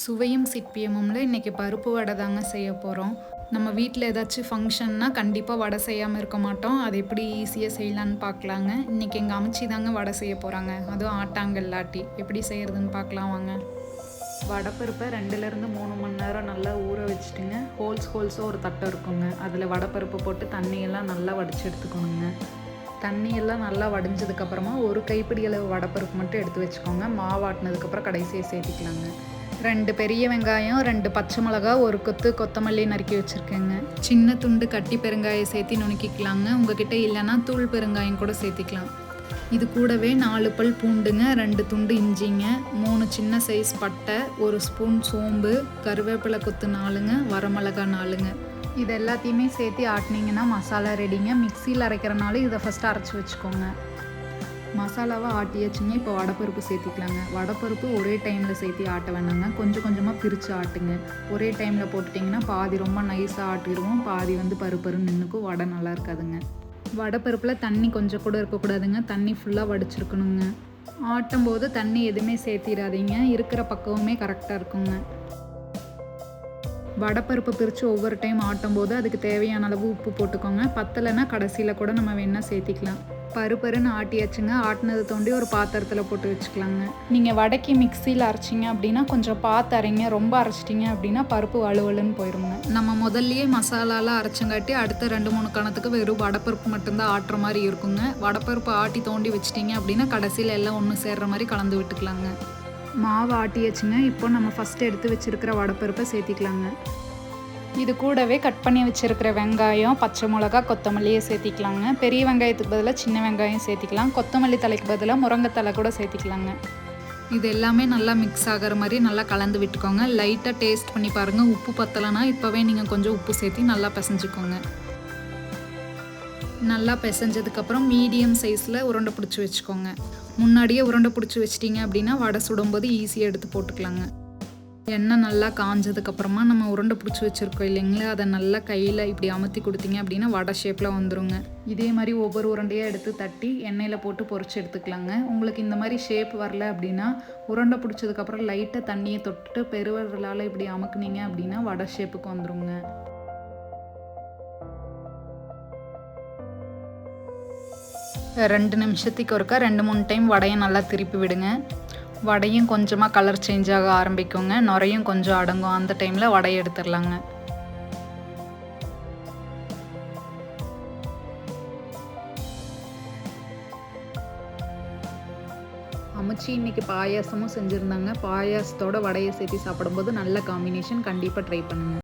சுவையும் சிற்பியமும்ல இன்றைக்கி பருப்பு வடை தாங்க செய்ய போகிறோம் நம்ம வீட்டில் ஏதாச்சும் ஃபங்க்ஷன்னா கண்டிப்பாக வடை செய்யாமல் இருக்க மாட்டோம். அது எப்படி ஈஸியாக செய்யலான்னு பார்க்கலாங்க இன்றைக்கி எங்கள் அமிச்சி தாங்க வடை செய்ய போகிறாங்க அதுவும் ஆட்டாங்கல் லாட்டி எப்படி செய்கிறதுன்னு பார்க்கலாம் வாங்க. வடைப்பருப்பை ரெண்டுலேருந்து மூணு மணி நேரம் நல்லா ஊற வச்சுட்டுங்க. ஹோல்ஸ் ஹோல்ஸாக ஒரு தட்டை இருக்குங்க. அதில் வடைப்பருப்பு போட்டு தண்ணியெல்லாம் நல்லா வடித்து எடுத்துக்கணுங்க. தண்ணியெல்லாம் நல்லா வடிஞ்சதுக்கப்புறமா ஒரு கைப்பிடி அளவு வடைப்பருப்பு மட்டும் எடுத்து வச்சுக்கோங்க. மாவாட்டினதுக்கப்புறம் கடைசியாக சேர்த்திக்கலாங்க. ரெண்டு பெரிய வெங்காயம் ரெண்டு பச்சை மிளகா ஒரு கொத்து கொத்தமல்லி நறுக்கி வச்சுருக்கேங்க. சின்ன துண்டு கட்டி பெருங்காயம் சேர்த்து நுணுக்கிக்கலாங்க. உங்ககிட்ட இல்லைன்னா தூள் பெருங்காயம் கூட சேர்த்திக்கலாம். இது கூடவே நாலு பல் பூண்டுங்க ரெண்டு துண்டு இஞ்சிங்க மூணு சின்ன சைஸ் பட்டை ஒரு ஸ்பூன் சோம்பு கருவேப்பிலை கொத்து நாலுங்க வரமிளகா நாலுங்க. இது எல்லாத்தையுமே சேர்த்து ஆட்டினீங்கன்னா மசாலா ரெடிங்க மிக்சியில் அரைக்கிறனால இதை ஃபஸ்ட்டு அரைச்சி வச்சுக்கோங்க. மசாலாவை ஆட்டியாச்சுங்க. இப்போ வடைப்பருப்பு சேர்த்திக்கலாங்க. வடைப்பருப்பு ஒரே டைமில் சேர்த்து ஆட்ட வேணாங்க. கொஞ்சம் கொஞ்சமாக பிரித்து ஆட்டுங்க. ஒரே டைமில் போட்டுட்டிங்கன்னா பாதி ரொம்ப நைஸாக ஆட்டிடுவோம். பாதி வந்து பருப்பருன்னு நின்றுக்கும் வடை நல்லா இருக்காதுங்க. வடைப்பருப்பில் தண்ணி கொஞ்சம் கூட இருக்கக்கூடாதுங்க. தண்ணி ஃபுல்லாக வடிச்சிருக்கணுங்க. ஆட்டும் போது தண்ணி எதுவுமே சேர்த்திடாதீங்க. இருக்கிற பக்கமுமே கரெக்டாக இருக்குங்க. வடப்பருப்பு பிரித்து ஒவ்வொரு டைம் ஆட்டும் போது அதுக்கு தேவையான அளவு உப்பு போட்டுக்கோங்க. பத்தலைன்னா கடைசியில் கூட நம்ம வேணால் சேர்த்திக்கலாம். பருப்பருன்னு ஆட்டியாச்சுங்க. ஆட்டினதை தோண்டி ஒரு பாத்திரத்தில் போட்டு வச்சுக்கலாங்க. நீங்கள் வடக்கி மிக்சியில் அரைச்சிங்க அப்படின்னா கொஞ்சம் பார்த்து அரைங்க. ரொம்ப அரைச்சிட்டிங்க அப்படின்னா பருப்பு வலுவலுன்னு போயிடுங்க நம்ம முதல்லையே மசாலாலாம் அரைச்சங்காட்டி அடுத்த ரெண்டு மூணு கணத்துக்கு வெறும் வடப்பருப்பு மட்டும்தான் ஆட்டுற மாதிரி இருக்குங்க. வடப்பருப்பு ஆட்டி தோண்டி வச்சிட்டிங்க அப்படின்னா கடைசியில் எல்லாம் ஒன்று சேர்ற மாதிரி கலந்து விட்டுக்கலாங்க. மாவு ஆட்டியாச்சுங்க. இப்போ நம்ம ஃபஸ்ட்டு எடுத்து வச்சுருக்கிற வடப்பருப்பை சேர்த்திக்கலாங்க. இது கூடவே கட் பண்ணி வச்சுருக்கிற வெங்காயம் பச்சை மிளகா கொத்தமல்லியை சேர்த்திக்கலாங்க. பெரிய வெங்காயத்துக்கு பதிலாக சின்ன வெங்காயம் சேர்த்திக்கலாம். கொத்தமல்லி தலைக்கு பதிலாக முருங்கைத்தலை கூட சேர்த்திக்கலாங்க. இது எல்லாமே நல்லா மிக்ஸ் ஆகிற மாதிரி நல்லா கலந்து விட்டுக்கோங்க. லைட்டாக டேஸ்ட் பண்ணி பாருங்கள் உப்பு பத்தலைன்னா இப்போவே நீங்கள் கொஞ்சம் உப்பு சேர்த்தி நல்லா பிசைஞ்சுக்கோங்க. நல்லா பிசைஞ்சதுக்கப்புறம் மீடியம் சைஸில் உருண்டை பிடிச்சி வச்சுக்கோங்க. முன்னாடியே உருண்டை பிடிச்சி வச்சிட்டிங்க அப்படின்னா வடை சுடும்போது ஈஸியாக எடுத்து போட்டுக்கலாங்க. எண்ணெய் நல்லா காஞ்சதுக்கப்புறமா நம்ம உருண்டை பிடிச்சி வச்சுருக்கோம் இல்லைங்களா? அதை நல்லா கையில் இப்படி அமுத்தி கொடுத்தீங்க அப்படின்னா வடை ஷேப்பில் வந்துடுங்க இதே மாதிரி ஒவ்வொரு உருண்டையாக எடுத்து தட்டி எண்ணெயில் போட்டு பொறிச்சு எடுத்துக்கலாங்க. உங்களுக்கு இந்த மாதிரி ஷேப் வரல அப்படின்னா உருண்டை பிடிச்சதுக்கப்புறம் லைட்டாக தண்ணியை தொட்டுட்டு பெருவர்களால் இப்படி அமுக்குனீங்க அப்படின்னா வடை ஷேப்புக்கு வந்துடுங்க ரெண்டு நிமிஷத்துக்கு ஒருக்கா ரெண்டு மூணு டைம் வடையை நல்லா திருப்பி விடுங்க. வடையும் கொஞ்சமாக கலர் சேஞ்ச் ஆக ஆரம்பிக்குங்க. நுரையும் கொஞ்சம் அடங்கும். அந்த டைமில் வடையை எடுத்துடலாங்க. அமுச்சி இன்னைக்கு பாயாசமும் செஞ்சுருந்தாங்க. பாயாசத்தோட வடையை சேர்த்து சாப்பிடும்போது நல்ல காம்பினேஷன் கண்டிப்பாக ட்ரை பண்ணுங்கள்